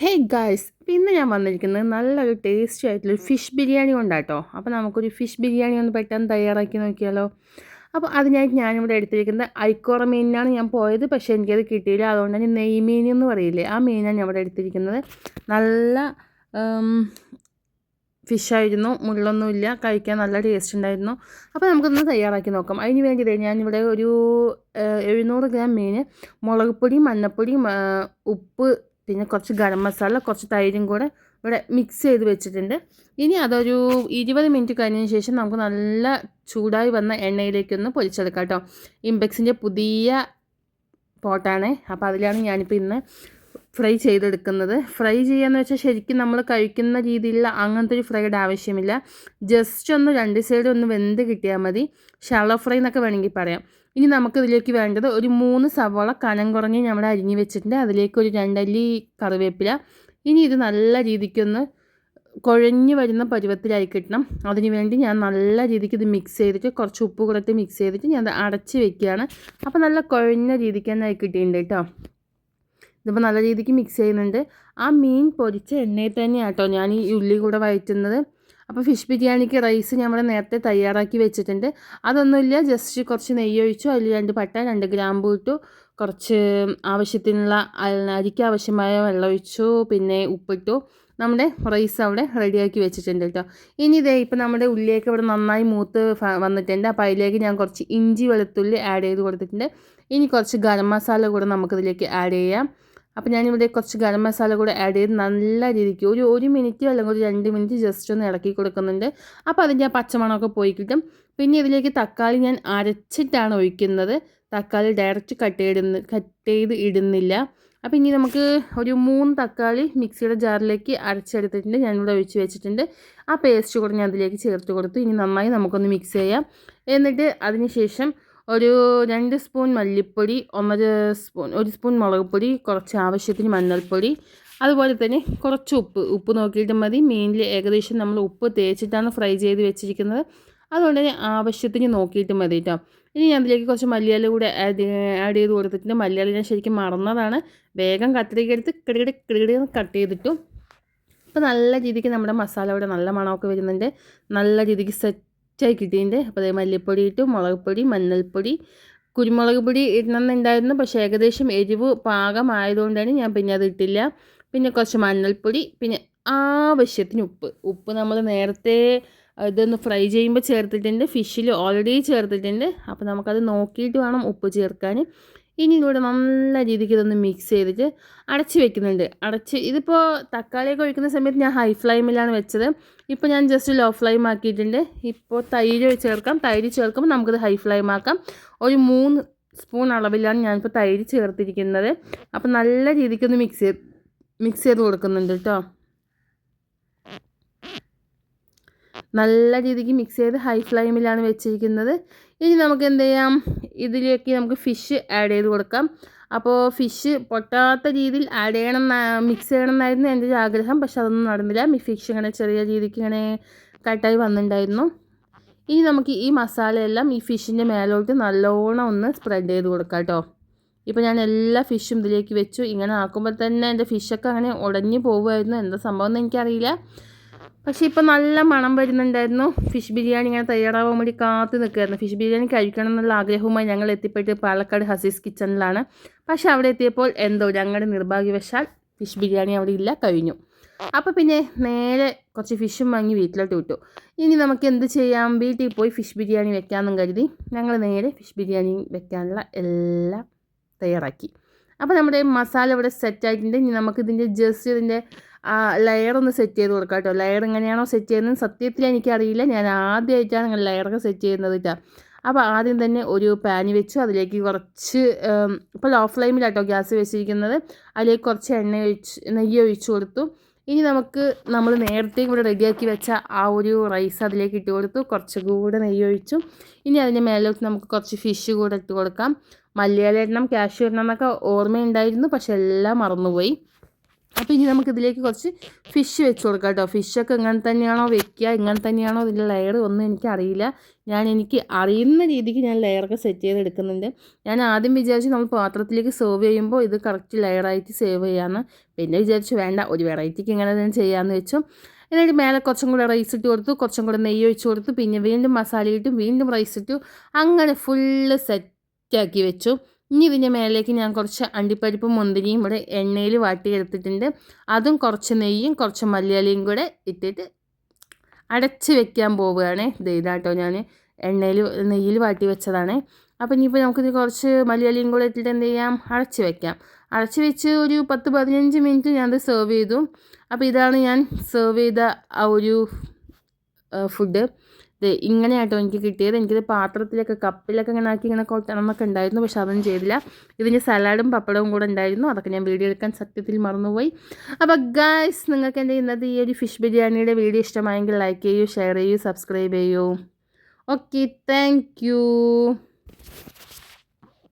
Hey guys പിന്നെ ഞാൻ വന്നിരിക്കുന്നത് നല്ലൊരു ടേസ്റ്റി ആയിട്ടുള്ളൊരു ഫിഷ് ബിരിയാണി കൊണ്ടാട്ടോ. അപ്പോൾ നമുക്കൊരു ഫിഷ് ബിരിയാണി ഒന്ന് പെട്ടെന്ന് തയ്യാറാക്കി നോക്കിയാലോ. അപ്പോൾ അതിനായിട്ട് ഞാനിവിടെ എടുത്തിരിക്കുന്നത് ഐക്കോറ മീനിനാണ് ഞാൻ പോയത്. പക്ഷേ എനിക്കത് കിട്ടിയില്ല. അതുകൊണ്ട് തന്നെ നെയ്മീൻ എന്ന് പറയില്ലേ ആ മീനാണ് ഞാൻ ഇവിടെ എടുത്തിരിക്കുന്നത്. നല്ല ഫിഷായിരുന്നു മുള്ളൊന്നുമില്ല കഴിക്കാൻ നല്ല ടേസ്റ്റ് ഉണ്ടായിരുന്നു. അപ്പോൾ നമുക്കൊന്ന് തയ്യാറാക്കി നോക്കാം. അതിന് വേണ്ടിയിട്ട് ഞാനിവിടെ ഒരു എഴുന്നൂറ് ഗ്രാം മീൻ മുളക് പൊടി മഞ്ഞൾപ്പൊടി ഉപ്പ് പിന്നെ കുറച്ച് ഗരം മസാല കുറച്ച് തൈരും കൂടെ ഇവിടെ മിക്സ് ചെയ്ത് വെച്ചിട്ടുണ്ട്. ഇനി അതൊരു ഇരുപത് മിനിറ്റ് കഴിഞ്ഞതിന് ശേഷം നമുക്ക് നല്ല ചൂടായി വന്ന എണ്ണയിലേക്കൊന്ന് പൊരിച്ചെടുക്കാം കേട്ടോ. ഇമ്പെക്സിന്റെ പുതിയ പോട്ടാണ്. അപ്പോൾ അതിലാണ് ഞാനിപ്പോൾ ഇന്ന് ഫ്രൈ ചെയ്തെടുക്കുന്നത്. ഫ്രൈ ചെയ്യാന്ന് വെച്ചാൽ ശരിക്കും നമ്മൾ കഴിക്കുന്ന രീതിയിലുള്ള അങ്ങനത്തെ ഒരു ഫ്രൈയുടെ ആവശ്യമില്ല. ജസ്റ്റ് ഒന്ന് രണ്ട് സൈഡ് ഒന്ന് വെന്ത് കിട്ടിയാൽ മതി. ഷാളോ ഫ്രൈ എന്നൊക്കെ വേണമെങ്കിൽ പറയാം. ഇനി നമുക്ക് ഇതിലേക്ക് വേണ്ടത് ഒരു മൂന്ന് സവോള കനം കുറഞ്ഞ് നമ്മൾ അരിഞ്ഞ് വെച്ചിട്ടുണ്ട്. അതിലേക്ക് ഒരു രണ്ടല്ലി കറിവേപ്പില. ഇനി ഇത് നല്ല രീതിക്കൊന്ന് കുഴഞ്ഞു വരുന്ന പരുവത്തിലായി കിട്ടണം. അതിന് വേണ്ടി ഞാൻ നല്ല രീതിക്ക് ഇത് മിക്സ് ചെയ്തിട്ട് കുറച്ച് ഉപ്പ് കൊടുത്ത് മിക്സ് ചെയ്തിട്ട് ഞാൻ അടച്ച് വെക്കുകയാണ്. അപ്പോൾ നല്ല കുഴഞ്ഞ രീതിക്ക് തന്നെ ആയി കിട്ടിയിട്ടുണ്ട് കേട്ടോ ഇതിപ്പോൾ നല്ല രീതിക്ക് മിക്സ് ചെയ്യുന്നുണ്ട്. ആ മീൻ പൊരിച്ച എണ്ണയിൽ തന്നെയാണ് കേട്ടോ ഞാൻ ഈ ഉള്ളി കൂടെ വയറ്റുന്നത് അപ്പോൾ ഫിഷ് ബിരിയാണിക്ക് റൈസ് നമ്മൾ നേരത്തെ തയ്യാറാക്കി വെച്ചിട്ടുണ്ട്. അതൊന്നുമില്ല ജസ്റ്റ് കുറച്ച് നെയ്യ് ഒഴിച്ചു അതിൽ രണ്ട് പട്ട രണ്ട് ഗ്രാമ്പു ഇട്ടു കുറച്ച് ആവശ്യത്തിനുള്ള അരിക്ക് ആവശ്യമായ വെള്ളം ഒഴിച്ചു പിന്നെ ഉപ്പിട്ടു. നമ്മുടെ റൈസ് അവിടെ റെഡിയാക്കി വെച്ചിട്ടുണ്ട് കേട്ടോ. ഇനി ഇതേ ഇപ്പോൾ നമ്മുടെ ഉള്ളിയൊക്കെ ഇവിടെ നന്നായി മൂത്ത് വന്നിട്ടുണ്ട്. അപ്പോൾ അതിലേക്ക് ഞാൻ കുറച്ച് ഇഞ്ചി വെളുത്തുള്ളി ആഡ് ചെയ്ത് കൊടുത്തിട്ടുണ്ട്. ഇനി കുറച്ച് ഗരം മസാല കൂടെ നമുക്കിതിലേക്ക് ആഡ് ചെയ്യാം. അപ്പോൾ ഞാനിവിടെ കുറച്ച് ഗരം മസാല കൂടെ ആഡ് ചെയ്ത് നല്ല രീതിക്ക് ഒരു ഒരു മിനിറ്റ് അല്ലെങ്കിൽ ഒരു രണ്ട് മിനിറ്റ് ജസ്റ്റ് ഒന്ന് ഇളക്കി കൊടുക്കുന്നുണ്ട്. അപ്പോൾ അതിന്റെ ആ പച്ചമണമൊക്കെ പോയി കിട്ടും. പിന്നെ ഇതിലേക്ക് തക്കാളി ഞാൻ അരച്ചിട്ടാണ് ഒഴിക്കുന്നത്. തക്കാളി ഡയറക്റ്റ് കട്ട് ചെയ്ത് കട്ട് ചെയ്ത് ഇടുന്നില്ല. അപ്പോൾ ഇനി നമുക്ക് ഒരു മൂന്ന് തക്കാളി മിക്സിയുടെ ജാറിലേക്ക് അരച്ചെടുത്തിട്ടുണ്ട്. ഞാനിവിടെ ഒഴിച്ച് വെച്ചിട്ടുണ്ട്. ആ പേസ്റ്റ് കൂടെ ഞാൻ അതിലേക്ക് ചേർത്ത് കൊടുത്തു. ഇനി നന്നായി നമുക്കൊന്ന് മിക്സ് ചെയ്യാം. എന്നിട്ട് അതിന് ശേഷം ഒരു രണ്ട് സ്പൂൺ മല്ലിപ്പൊടി ഒന്നര സ്പൂൺ ഒരു സ്പൂൺ മുളക് പൊടി കുറച്ച് ആവശ്യത്തിന് മഞ്ഞൾപ്പൊടി അതുപോലെ തന്നെ കുറച്ച് ഉപ്പ്. ഉപ്പ് നോക്കിയിട്ട് മതി. മീനിൽ ഏകദേശം നമ്മൾ ഉപ്പ് തേച്ചിട്ടാണ് ഫ്രൈ ചെയ്ത് വെച്ചിരിക്കുന്നത്. അതുകൊണ്ട് തന്നെ ആവശ്യത്തിന് നോക്കിയിട്ട് മതി കേട്ടോ. ഇനി ഞാൻ അതിലേക്ക് കുറച്ച് മല്ലിയില കൂടെ ആഡ് ആഡ് ചെയ്ത് കൊടുത്തിട്ടുണ്ട്. മല്ലിയില ഞാൻ ശരിക്കും മറന്നതാണ്. വേഗം കത്തിരിക്കെടുത്ത് കിടികിടി കിടുകിടി കട്ട് ചെയ്തിട്ടു. അപ്പോൾ നല്ല രീതിക്ക് നമ്മുടെ മസാല ഇവിടെ നല്ല മണമൊക്കെ വരുന്നുണ്ട്. നല്ല രീതിക്ക് സെറ്റ് ചായ കിട്ടിയിട്ടുണ്ട് അപ്പോൾ അതേ മല്ലിപ്പൊടി ഇട്ടു മുളക് പൊടി മഞ്ഞൾപ്പൊടി കുരുമുളക് പൊടി ഇടണമെന്നുണ്ടായിരുന്നു. പക്ഷേ ഏകദേശം എരിവ് പാകമായതുകൊണ്ടാണ് ഞാൻ പിന്നെ അത് ഇട്ടില്ല. പിന്നെ കുറച്ച് മഞ്ഞൾപ്പൊടി പിന്നെ ആവശ്യത്തിന് ഉപ്പ്. ഉപ്പ് നമ്മൾ നേരത്തെ ഇതൊന്ന് ഫ്രൈ ചെയ്യുമ്പോൾ ചേർത്തിട്ടുണ്ട്. ഫിഷിൽ ഓൾറെഡി ചേർത്തിട്ടുണ്ട്. അപ്പോൾ നമുക്കത് നോക്കിയിട്ട് വേണം ഉപ്പ് ചേർക്കാൻ. ഇനി കൂടെ നല്ല രീതിക്ക് ഇതൊന്ന് മിക്സ് ചെയ്തിട്ട് അടച്ച് വെക്കുന്നുണ്ട്. അടച്ച് ഇതിപ്പോൾ തക്കാളിയൊക്കെ ഒഴിക്കുന്ന സമയത്ത് ഞാൻ ഹൈ ഫ്ലൈമിലാണ് വെച്ചത്. ഇപ്പോൾ ഞാൻ ജസ്റ്റ് ലോ ഫ്ലെയിം ആക്കിയിട്ടുണ്ട്. ഇപ്പോൾ തൈര് ചേർക്കാം. തൈര് ചേർക്കുമ്പോൾ നമുക്കിത് ഹൈ ഫ്ലെയിം ആക്കാം. ഒരു മൂന്ന് സ്പൂൺ അളവിലാണ് ഞാനിപ്പോൾ തൈര് ചേർത്തിരിക്കുന്നത്. അപ്പോൾ നല്ല രീതിക്കൊന്ന് മിക്സ് ചെയ്ത് മിക്സ് ചെയ്ത് കൊടുക്കുന്നുണ്ട് കേട്ടോ നല്ല രീതിക്ക് മിക്സ് ചെയ്ത് ഹൈ ഫ്ലെയിമിലാണ് വെച്ചിരിക്കുന്നത്. ഇനി നമുക്ക് എന്ത് ചെയ്യാം? ഇതിലേക്ക് നമുക്ക് ഫിഷ് ആഡ് ചെയ്ത് കൊടുക്കാം. അപ്പോൾ ഫിഷ് പൊട്ടാത്ത രീതിയിൽ ആഡ് ചെയ്യണം മിക്സ് ചെയ്യണം എന്നായിരുന്നു എന്റെ ഒരു ആഗ്രഹം. പക്ഷെ അതൊന്നും നടന്നില്ല. ഫിഷ് ഇങ്ങനെ ചെറിയ രീതിക്ക് ഇങ്ങനെ കട്ടായി വന്നിട്ടുണ്ടായിരുന്നു. ഇനി നമുക്ക് ഈ മസാലയെല്ലാം ഈ ഫിഷിന്റെ മേലോട്ട് നല്ലോണം ഒന്ന് സ്പ്രെഡ് ചെയ്ത് കൊടുക്കാം കേട്ടോ. ഇപ്പോൾ ഞാൻ എല്ലാ ഫിഷും ഇതിലേക്ക് വെച്ചു. ഇങ്ങനെ ആക്കുമ്പോൾ തന്നെ എന്റെ ഫിഷൊക്കെ അങ്ങനെ ഉടഞ്ഞു പോകുമായിരുന്നു എന്താ സംഭവം എന്ന് എനിക്കറിയില്ല. പക്ഷേ ഇപ്പം നല്ല മണം വരുന്നുണ്ടായിരുന്നു. ഫിഷ് ബിരിയാണി ഇങ്ങനെ തയ്യാറാവാൻ വേണ്ടി കാത്തു നിൽക്കുമായിരുന്നു ഫിഷ് ബിരിയാണി കഴിക്കണം എന്നുള്ള ആഗ്രഹവുമായി ഞങ്ങൾ എത്തിപ്പെട്ട് പാലക്കാട് ഹസീസ് കിച്ചണിലാണ്. പക്ഷേ അവിടെ എത്തിയപ്പോൾ എന്തോ ഞങ്ങളുടെ നിർഭാഗ്യവശാൽ ഫിഷ് ബിരിയാണി അവിടെ ഇല്ല കഴിഞ്ഞു. അപ്പോൾ പിന്നെ നേരെ കുറച്ച് ഫിഷും വാങ്ങി വീട്ടിലോട്ട് വിട്ടു. ഇനി നമുക്ക് എന്ത് ചെയ്യാം? വീട്ടിൽ പോയി ഫിഷ് ബിരിയാണി വെക്കാമെന്നും കരുതി ഞങ്ങൾ നേരെ ഫിഷ് ബിരിയാണി വെക്കാനുള്ള എല്ലാം തയ്യാറാക്കി. അപ്പോൾ നമ്മുടെ മസാല ഇവിടെ സെറ്റായിട്ടുണ്ട് ഇനി നമുക്കിതിന്റെ ജസ്റ്റ് ഇതിന്റെ ലെയർ ഒന്ന് സെറ്റ് ചെയ്ത് കൊടുക്കാം കേട്ടോ ലെയർ എങ്ങനെയാണോ സെറ്റ് ചെയ്യുന്നത് സത്യത്തിൽ എനിക്കറിയില്ല. ഞാൻ ആദ്യമായിട്ടാണ് അങ്ങനെ ലെയറൊക്കെ സെറ്റ് ചെയ്യുന്നത് കേട്ടോ അപ്പോൾ ആദ്യം തന്നെ ഒരു പാൻ വെച്ചു. അതിലേക്ക് കുറച്ച് ഇപ്പോൾ ലോ ഫ്ലെയിമിലാട്ടോ ഗ്യാസ് വെച്ചിരിക്കുന്നത്. അതിലേക്ക് കുറച്ച് എണ്ണ ഒഴിച്ച് നെയ്യ് ഒഴിച്ചു കൊടുത്തു. ഇനി നമുക്ക് നമ്മൾ നേരത്തെ ഇവിടെ റെഡിയാക്കി വെച്ച ആ ഒരു റൈസ് അതിലേക്ക് ഇട്ട് കൊടുത്തു. കുറച്ച് കൂടെ നെയ്യ് ഒഴിച്ചു. ഇനി അതിന്റെ മേലോട്ട് നമുക്ക് കുറച്ച് ഫിഷ് കൂടെ ഇട്ട് കൊടുക്കാം. മല്ലിയാല എണ്ണം എണ്ണം എന്നൊക്കെ ഓർമ്മയുണ്ടായിരുന്നു. പക്ഷെ എല്ലാം മറന്നുപോയി. അപ്പോൾ ഇനി നമുക്ക് ഇതിലേക്ക് കുറച്ച് ഫിഷ് വെച്ച് കൊടുക്കാം കേട്ടോ. ഫിഷൊക്കെ ഇങ്ങനെ തന്നെയാണോ വെക്കുക ഇങ്ങനെ തന്നെയാണോ ഇതിന്റെ ലെയർ ഒന്നും എനിക്കറിയില്ല ഞാൻ എനിക്ക് അറിയുന്ന രീതിക്ക് ഞാൻ ലെയറൊക്കെ സെറ്റ് ചെയ്തെടുക്കുന്നുണ്ട്. ഞാൻ ആദ്യം വിചാരിച്ച് നമ്മൾ പാത്രത്തിലേക്ക് സെർവ് ചെയ്യുമ്പോൾ ഇത് കറക്റ്റ് ലെയറായിട്ട് സേവ് ചെയ്യാമെന്ന് പിന്നെ വിചാരിച്ചു വേണ്ട ഒരു വെറൈറ്റിക്ക് ഇങ്ങനെ തന്നെ ചെയ്യാമെന്ന് വെച്ചു. എന്നിട്ട് മേലെ കുറച്ചും കൂടെ റൈസ് ഇട്ട് കൊടുത്തു കുറച്ചും കൂടെ നെയ്യ് ഒഴിച്ച് കൊടുത്തു. പിന്നെ വീണ്ടും മസാല ഇട്ടു വീണ്ടും റൈസ് ഇട്ടു. അങ്ങനെ ഫുള്ള് സെറ്റാക്കി വെച്ചു. ഇനി ഇതിന്റെ മേലേക്ക് ഞാൻ കുറച്ച് അണ്ടിപ്പരിപ്പും മുന്തിരിയും കൂടെ എണ്ണയിൽ വാട്ടിയെടുത്തിട്ടുണ്ട്. അതും കുറച്ച് നെയ്യും കുറച്ച് മല്ലിയിലയും കൂടെ ഇട്ടിട്ട് അടച്ച് വെക്കാൻ പോവുകയാണ്. ഇത് ഇതാട്ടോ ഞാൻ എണ്ണയിൽ നെയ്യിൽ വാട്ടി വെച്ചതാണ്. അപ്പോൾ ഇനിയിപ്പോൾ നമുക്കിത് കുറച്ച് മലയാളിയും കൂടെ ഇട്ടിട്ട് എന്ത് ചെയ്യാം? അടച്ച് വെക്കാം. അടച്ച് വെച്ച് ഒരു പത്ത് പതിനഞ്ച് മിനിറ്റ് ഞാനത് സെർവ് ചെയ്തു. അപ്പോൾ ഇതാണ് ഞാൻ സെർവ് ചെയ്ത ആ ഒരു ഫുഡ്. ഇത് ഇങ്ങനെ ആട്ടോ എനിക്ക് കിട്ടിയത്. എനിക്കിത് പാത്രത്തിലൊക്കെ കപ്പിലൊക്കെ ഇങ്ങനെ ആക്കി ഇങ്ങനെ കൊട്ടണം എന്നൊക്കെ ഉണ്ടായിരുന്നു പക്ഷെ അതൊന്നും ചെയ്തില്ല. ഇതിന് സലാഡും പപ്പടവും കൂടെ ഉണ്ടായിരുന്നു. അതൊക്കെ ഞാൻ വീഡിയോ എടുക്കാൻ സത്യത്തിൽ മറന്നുപോയി. അപ്പോൾ ഗായ്സ് നിങ്ങൾക്ക് എന്റെ ഇന്നത്തെ ഈ ഒരു ഫിഷ് ബിരിയാണിയുടെ വീഡിയോ ഇഷ്ടമായെങ്കിൽ ലൈക്ക് ചെയ്യൂ ഷെയർ ചെയ്യൂ സബ്സ്ക്രൈബ് ചെയ്യൂ. Okay thank